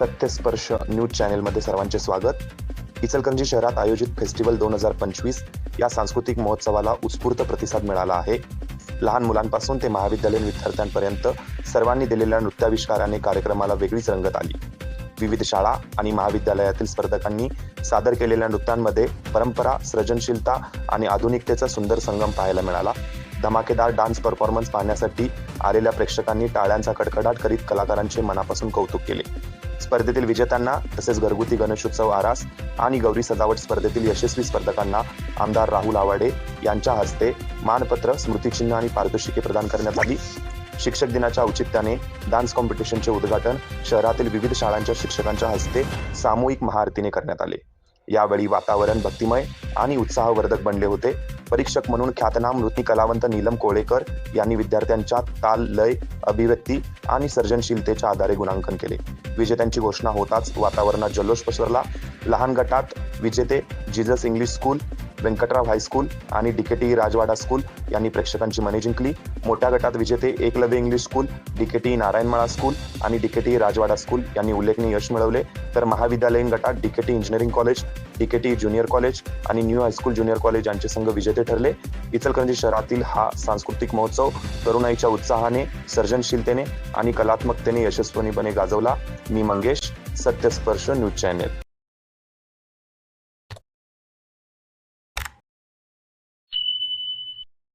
सत्यस्पर्श news चॅनेलमध्ये सर्वांचे स्वागत. इचलकरंजी शहरात आयोजित फेस्टिवल दोन हजार पंचवीस या सांस्कृतिक महोत्सवाला उत्स्फूर्त प्रतिसाद मिळाला आहे. लहान मुलांपासून ते महाविद्यालयीन विद्यार्थ्यांपर्यंत सर्वांनी दिलेल्या नृत्याविष्काराने कार्यक्रमाला वेगळीच रंगत आली. विविध शाळा आणि महाविद्यालयातील स्पर्धकांनी सादर केलेल्या नृत्यांमध्ये परंपरा सृजनशीलता आणि आधुनिकतेचा सुंदर संगम पाहायला मिळाला. धमाकेदार डान्स परफॉर्मन्स पाहण्यासाठी आलेल्या प्रेक्षकांनी टाळ्यांचा कडकडाट करीत कलाकारांचे मनापासून कौतुक केले. स्पर्धेतील विजेत्यांना तसेच घरगुती गणेशोत्सव आरास आणि गौरी सजावट स्पर्धेतील यशस्वी स्पर्धकांना आमदार राहुल आवाडे यांच्या हस्ते मानपत्र स्मृतिचिन्ह आणि पारितोषिके प्रदान करण्यात आली. शिक्षक दिनाच्या औचित्याने डान्स कॉम्पिटिशनचे उद्घाटन शहरातील विविध शाळांच्या शिक्षकांच्या हस्ते सामूहिक महाआरतीने करण्यात आले. यावेळी वातावरण भक्तिमय आणि उत्साहवर्धक बनले होते. परीक्षक म्हणून ख्यातनाम नृत्य कलावंत नीलम कोळेकर यांनी विद्यार्थ्यांच्या ताल लय अभिव्यक्ती आणि सर्जनशीलतेच्या आधारे गुणांकन केले. विजेत्यांची घोषणा होताच वातावरणात जल्लोष पसरला. लहान गटात विजेते Jesus English school Venkatrao high school आणि डीकेटी राजवाडा स्कूल यांनी प्रेक्षकांची मने जिंकली. मोठ्या गटात विजेते Eklavya English school DKT Narayanmala school आणि डीकेटी राजवाडा स्कूल यांनी उल्लेखनीय यश मिळवले. तर महाविद्यालयीन गटात DKT engineering college DKT junior college आणि new high school junior college यांचे संघ विजेते ठरले. इचलकरंजी शहरातील हा सांस्कृतिक महोत्सव तरुणाईच्या उत्साहाने सर्जनशीलतेने आणि कलात्मकतेने यशस्वीपणे गाजवला. मी मंगेश सत्यस्पर्श न्यूज चॅनेल.